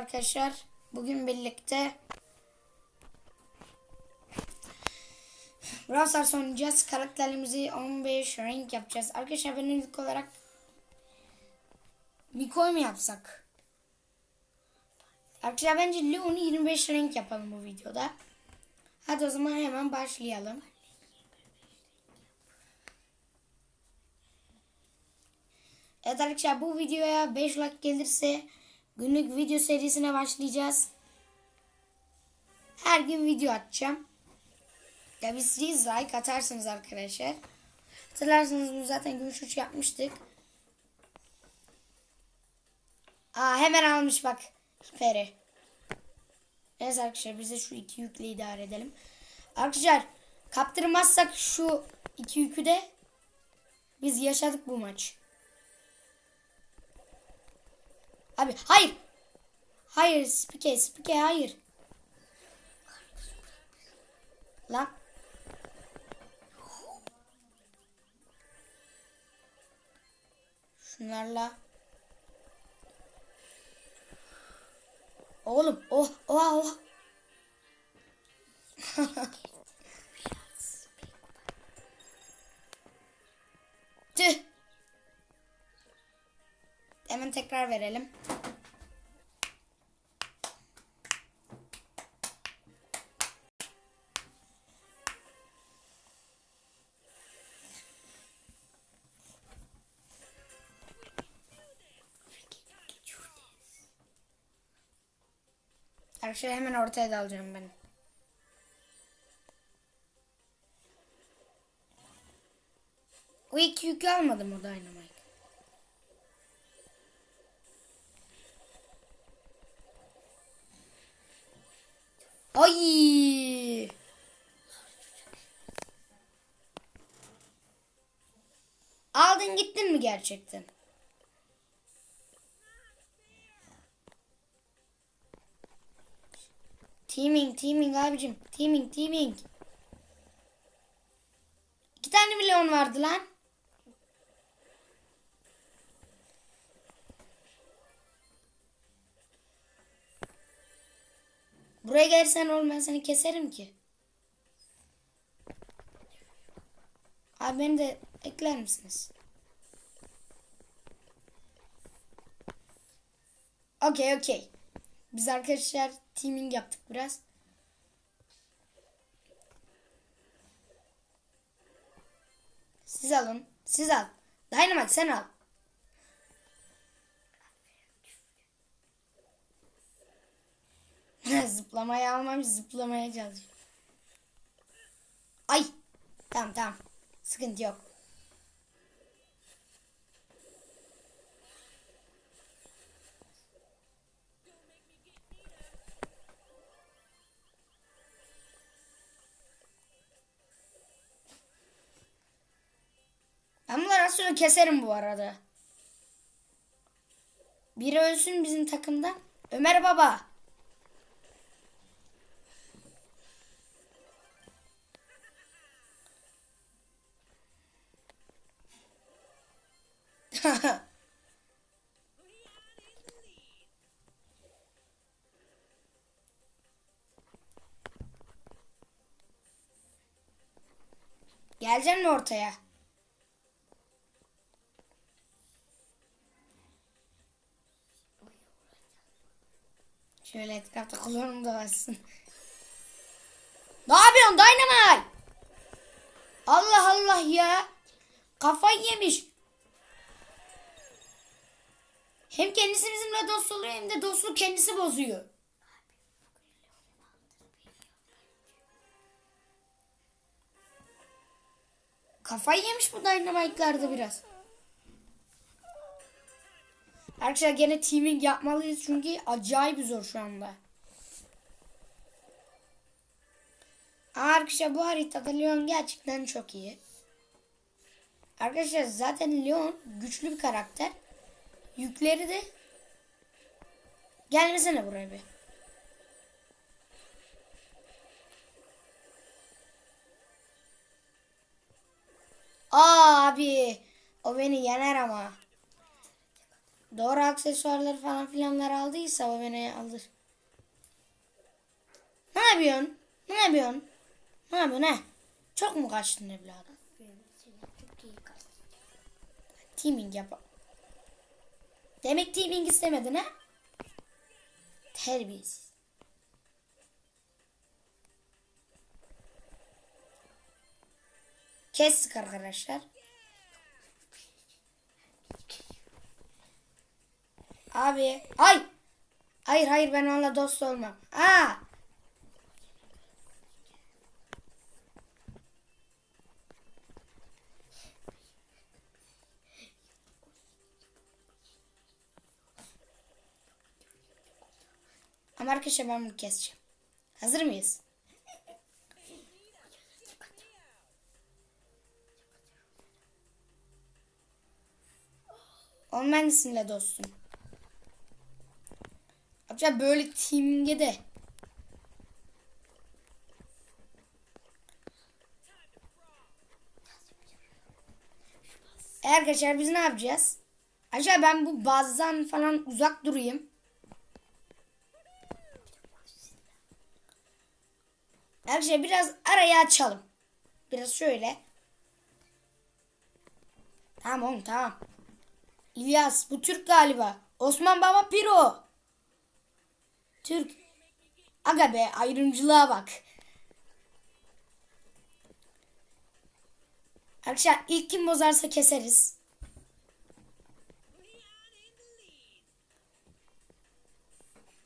Arkadaşlar bugün birlikte Brawl Stars oynayacağız. Karakterimizi 15 renk yapacağız. Arkadaşlar ben ilk olarak Miko'yu mu yapsak? Arkadaşlar bence Leon'u 25 renk yapalım bu videoda. Hadi o zaman hemen başlayalım. Evet arkadaşlar bu videoya 5 like gelirse günlük video serisine başlayacağız. Her gün video atacağım. Ya biz like atarsınız arkadaşlar. Hatırlarsanız bunu zaten gümüş uç yapmıştık. Aa hemen almış bak. Hiperi. Neyse arkadaşlar biz de şu iki yükle idare edelim. Arkadaşlar kaptırmazsak şu iki yükü de biz yaşadık bu maç. Abi hayır. Hayır spike spike hayır. Lan. Şunlarla. Oğlum oh oh oh. Hemen tekrar verelim. Her şeyi hemen ortaya dalacağım ben. O iki yükü almadım o Dynamite. Ay! Aldın gittin mi gerçekten? Teaming, teaming abicim. Teaming, teaming. İki tane milyon vardı lan. Buraya gelsen oğlum seni keserim ki. Abi beni de ekler misiniz? Okey okey. Biz arkadaşlar teaming yaptık biraz. Siz alın. Siz al. Dynamite sen al. Zıplamayı almamış zıplamaya çalışıyor. Ay. Tamam tamam. Sıkıntı yok. Ben bunları az sonra keserim bu arada. Biri ölsün bizim takımdan. Ömer Baba. Geleceksin ortaya? Şöyle etrafta kulağım dolaşsın. Ne yapıyorsun Dynamite? Allah Allah ya. Kafayı yemiş. Hem kendisi bizimle dost oluyor hem de dostluğu kendisi bozuyor. Kafayı yemiş bu Dynamite'larda biraz. Arkadaşlar gene teaming yapmalıyız çünkü acayip zor şu anda. Arkadaşlar bu haritada Leon gerçekten çok iyi. Arkadaşlar zaten Leon güçlü bir karakter. Yükleri de gelmesene buraya bir. Abi o beni yener ama. doğru aksesuarları falan filanlar aldıysa o beni alır. Ne yapıyorsun? Ne yapıyorsun? Ne yapıyorsun he? Çok mu kaçtın evladım? Teaming yap. Demek teaming istemedin ha? Terbiyesiz. Kestik arkadaşlar. Abi. Ay. Hayır hayır ben onunla dost olmam. Aa. Ama arkadaşlar ben bunu keseceğim. Hazır mıyız? Onun ben sizinle dostum. Arkadaşlar böyle team'e de E Arkadaşlar biz ne yapacağız? Acaba ben bu bazdan falan uzak durayım. Arkadaşlar biraz arayı açalım. Biraz şöyle. Tamam oğlum tamam. İlyas bu Türk galiba. Osman Baba Piro. Türk. Aga be ayrımcılığa bak. Arkadaşlar ilk kim bozarsa keseriz.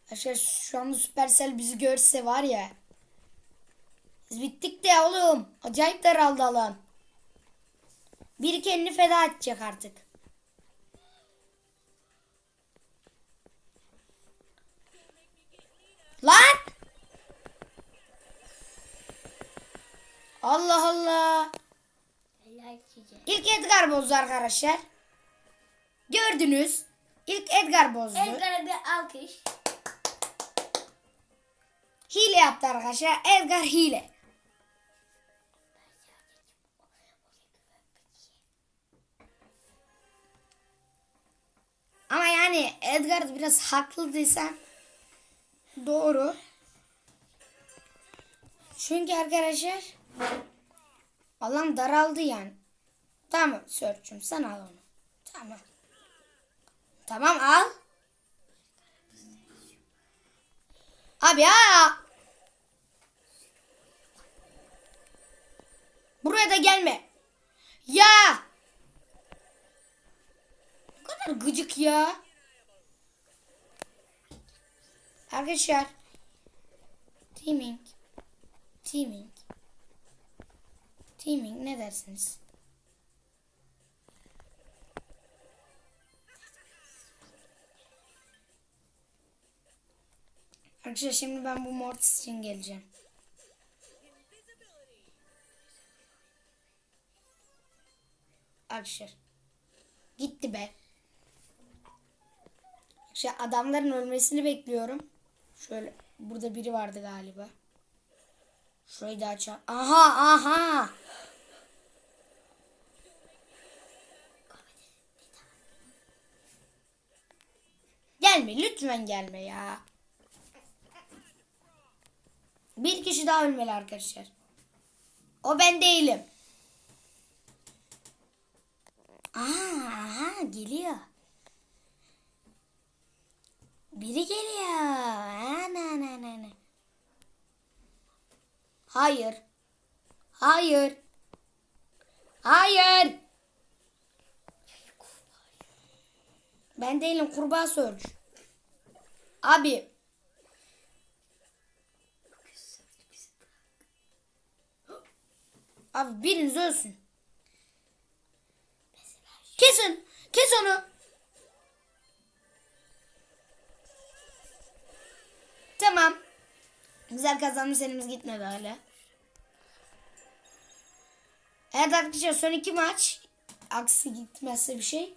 Arkadaşlar şu anda Supercell bizi görse var ya. Biz bittik de oğlum. Acayip daraldı alan. Biri kendini feda edecek artık. Allah Allah. İlk Edgar bozdu arkadaşlar. Gördünüz. İlk Edgar bozdu. Edgar'a bir alkış. Hile yaptı arkadaşlar. Edgar hile. Ama yani Edgar biraz haklı desem doğru. Çünkü arkadaşlar alan daraldı yani. Tamam Sörçüm sen al onu. Tamam. Tamam al. Abi ya. Buraya da gelme. Ya. Bu kadar gıcık ya. Arkadaşlar. Teaming. Teaming. Teaming ne dersiniz? Arkadaşlar şimdi ben bu Mortis için geleceğim. Arkadaşlar. Gitti be. Arkadaşlar adamların ölmesini bekliyorum. Şöyle burada biri vardı galiba. Şurayı da açalım. Aha aha. Gelme lütfen gelme ya. Bir kişi daha ölmeli arkadaşlar. O ben değilim. Aa, aha, geliyor. Biri geliyor. Ana, ana, ana. Hayır. Hayır. Hayır. Ben değilim kurbağa sörcü. Abi Abi biriniz ölsün. Kesin. Kes onu. Tamam. Güzel kazanmış serimiz gitmedi hala. Evet arkadaşlar son iki maç. Aksi gitmezse bir şey.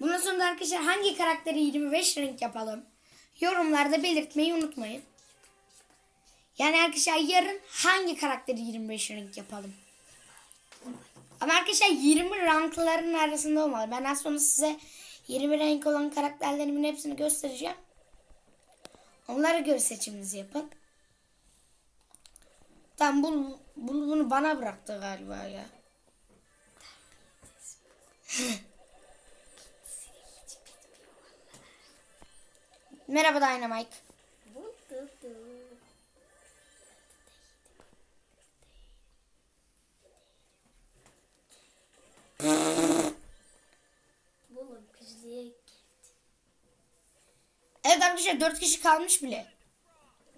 Bundan sonra arkadaşlar hangi karakteri 25 renk yapalım? Yorumlarda belirtmeyi unutmayın. Yani arkadaşlar yarın hangi karakteri 25 renk yapalım? Ama arkadaşlar 20 rankların arasında olmalı. Ben az sonra size 20 renk olan karakterlerimin hepsini göstereceğim. Onlara göre seçiminizi yapın. Tamam bu, bu- bunu bana bıraktı galiba ya. Merhaba Dynamite. Bu Evet arkadaşlar 4 kişi kalmış bile.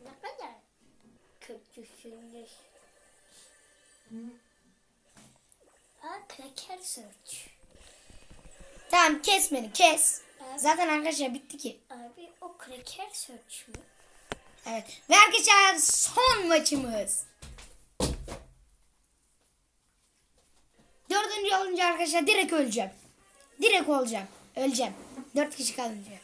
Ne kadar kötüsünüz. Aa kraker search. Tamam kes beni kes. Zaten arkadaşlar bitti ki. Abi o kraker search mü? Evet. Ve arkadaşlar son maçımız. Dördüncü olunca arkadaşlar direkt öleceğim. Direkt olacağım. Öleceğim. Dört kişi kalınca.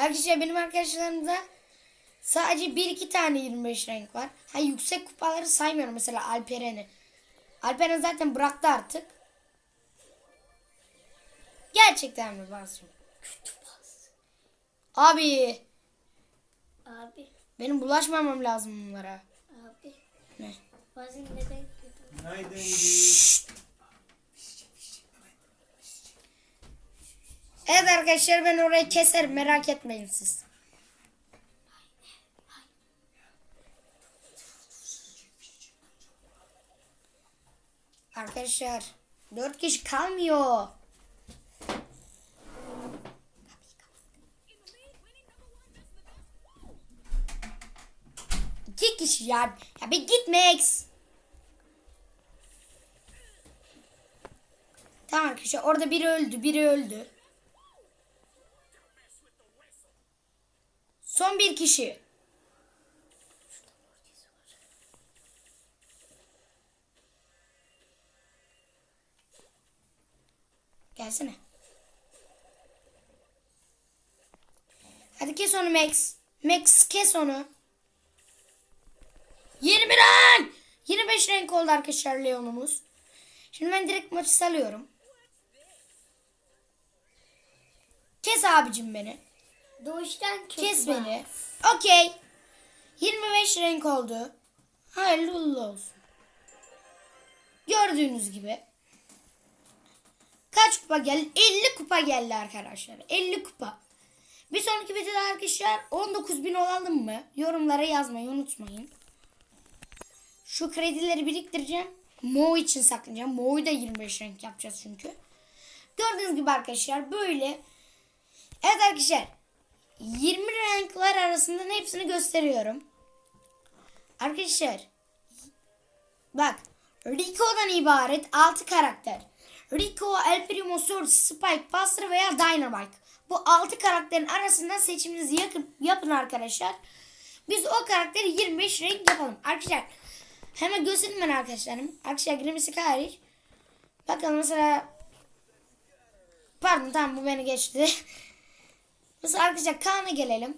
Arkadaşlar benim arkadaşlarımda sadece bir iki tane 25 renk var. Ha yüksek kupaları saymıyorum mesela Alperen'i. Alperen zaten bıraktı artık. Gerçekten mi Basri? Kötü bas. Abi Abi, benim bulaşmamam lazım bunlara. abi. Ne? Bazen neden kötü? Günaydın. Evet arkadaşlar ben orayı keserim merak etmeyin siz. Arkadaşlar dört kişi kalmıyor. İki kişi ya. Ya bir git Max. Tamam arkadaşlar orada biri öldü biri öldü. Son bir kişi. Gelsene. Hadi kes onu Max. Max kes onu. 20 renk. 25 renk oldu arkadaşlar Leon'umuz. Şimdi ben direkt maçı salıyorum. Kes abicim beni. Doğuştan kötü Kes beni. Okey. 25 renk oldu. Hayırlı uğurlu olsun. Gördüğünüz gibi. Kaç kupa geldi? 50 kupa geldi arkadaşlar. 50 kupa. Bir sonraki videoda arkadaşlar 19 bin olalım mı? Yorumlara yazmayı unutmayın. Şu kredileri biriktireceğim. Mo için saklayacağım. Mo'yu da 25 renk yapacağız çünkü. Gördüğünüz gibi arkadaşlar böyle. Evet arkadaşlar 20 renkler arasından hepsini gösteriyorum. Arkadaşlar bak Rico'dan ibaret 6 karakter. Rico, El Primo, Surge, Spike, Buster veya Dynamite. Bu 6 karakterin arasından seçiminizi yakın, yapın arkadaşlar. Biz o karakteri 25 renk yapalım. Arkadaşlar hemen göstereyim ben arkadaşlarım. Arkadaşlar Grimsik hariç. Bakalım mesela Pardon tamam bu beni geçti. Mesela arkadaşlar Kaan'a gelelim.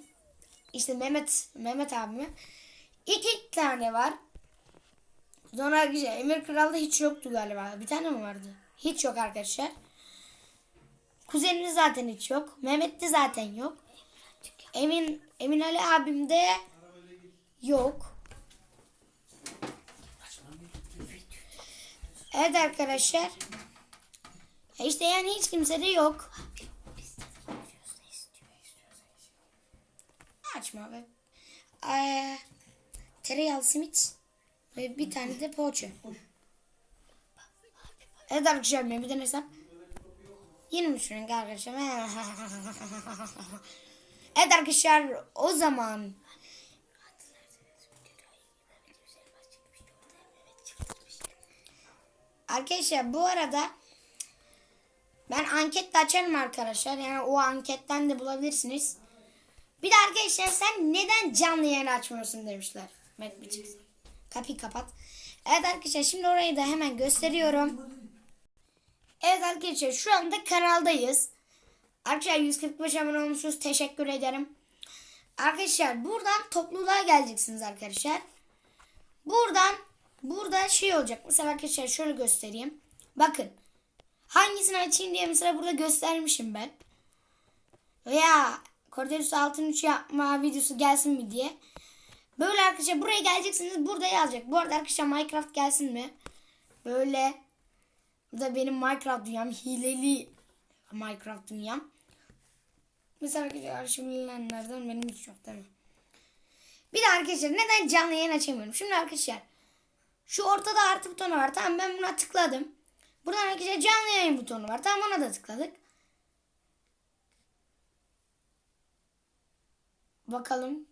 İşte Mehmet Mehmet abime. İki tane var. Sonra arkadaşlar Emir Kral'da hiç yoktu galiba. Bir tane mi vardı? Hiç yok arkadaşlar. Kuzeninde zaten hiç yok. Mehmet'te zaten yok. Emin Emin Ali abimde yok. Evet arkadaşlar. Ya İşte yani hiç kimsede yok. Açma be. Ee, tereyağlı simit ve bir tane de poğaça. Evet arkadaşlar ben bir denesem. 23 renk arkadaşlar. evet arkadaşlar o zaman Arkadaşlar bu arada ben anket de açarım arkadaşlar. Yani o anketten de bulabilirsiniz. Bir de arkadaşlar sen neden canlı yayın açmıyorsun demişler. Kapıyı kapat. Evet arkadaşlar şimdi orayı da hemen gösteriyorum. Evet arkadaşlar şu anda kanaldayız. Arkadaşlar 145 abone olmuşuz. Teşekkür ederim. Arkadaşlar buradan topluluğa geleceksiniz arkadaşlar. Buradan burada şey olacak. Mesela arkadaşlar şöyle göstereyim. Bakın. Hangisini açayım diye mesela burada göstermişim ben. Veya Cordelius altın 3 yapma videosu gelsin mi diye. Böyle arkadaşlar buraya geleceksiniz. Burada yazacak. Bu arada arkadaşlar Minecraft gelsin mi? Böyle. Bu da benim Minecraft dünyam. Hileli Minecraft dünyam. Mesela arkadaşlar arşivlenenlerden benim hiç yok değil mi? Bir de arkadaşlar neden canlı yayın açamıyorum? Şimdi arkadaşlar şu ortada artı butonu var. Tamam ben buna tıkladım. Buradan arkadaşlar canlı yayın butonu var. Tamam ona da tıkladık. Bakalım.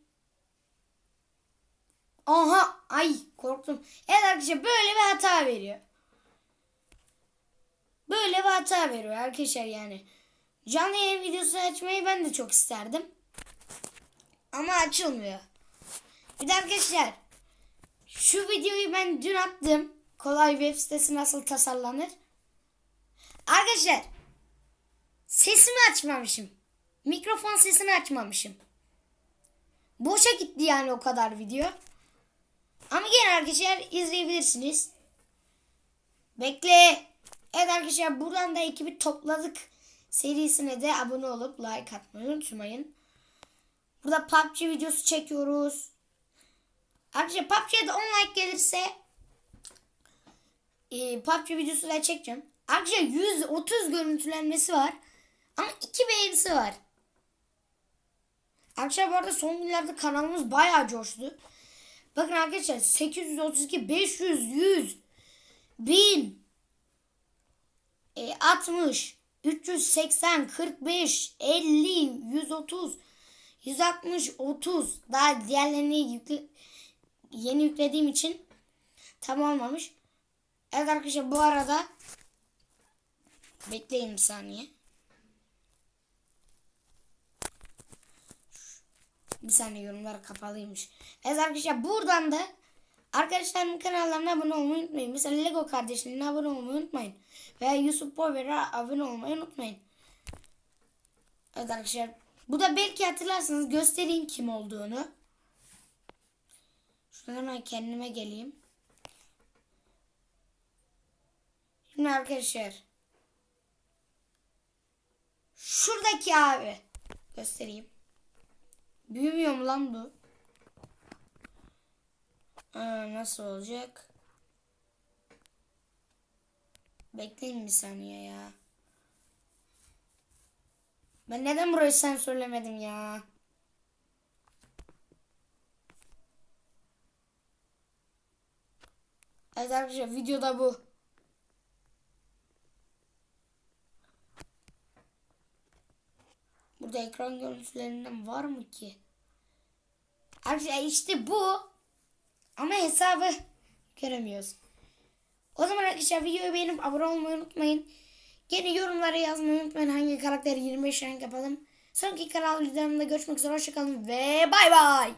Aha ay korktum. Evet arkadaşlar böyle bir hata veriyor. Böyle bir hata veriyor arkadaşlar yani. Canlı yayın videosu açmayı ben de çok isterdim. Ama açılmıyor. Bir de arkadaşlar şu videoyu ben dün attım. Kolay web sitesi nasıl tasarlanır. Arkadaşlar sesimi açmamışım. Mikrofon sesini açmamışım. Boşa gitti yani o kadar video. Ama gene arkadaşlar izleyebilirsiniz. Bekle. Evet arkadaşlar buradan da ekibi topladık serisine de abone olup like atmayı unutmayın. Burada PUBG videosu çekiyoruz. Arkadaşlar PUBG'ye de 10 like gelirse e, PUBG videosu da çekeceğim. Arkadaşlar 130 görüntülenmesi var. Ama 2 beğenisi var. Arkadaşlar bu arada son günlerde kanalımız bayağı coştu. Bakın arkadaşlar 832, 500, 100, 1000, e, 60, 380, 45, 50, 130, 160, 30. Daha diğerlerini yükle, yeni yüklediğim için tam olmamış. Evet arkadaşlar bu arada bekleyin bir saniye. Bir saniye yorumlar kapalıymış. Evet arkadaşlar buradan da arkadaşlarımın kanallarına abone olmayı unutmayın. Mesela Lego kardeşlerine abone olmayı unutmayın. Veya Yusuf Power'a abone olmayı unutmayın. Evet arkadaşlar. Bu da belki hatırlarsınız göstereyim kim olduğunu. Şuradan hemen kendime geleyim. Şimdi arkadaşlar. Şuradaki abi. Göstereyim. Büyümüyor mu lan bu? Aa, nasıl olacak? Bekleyin bir saniye ya. Ben neden burayı sen söylemedim ya? Evet arkadaşlar videoda bu. Burada ekran görüntülerinden var mı ki? Arkadaşlar işte bu. Ama hesabı göremiyoruz. O zaman arkadaşlar videoyu beğenip abone olmayı unutmayın. Gene yorumlara yazmayı unutmayın hangi karakteri 25 renk yapalım. Sonraki kanal videolarımda görüşmek üzere. Hoşçakalın ve bay bay.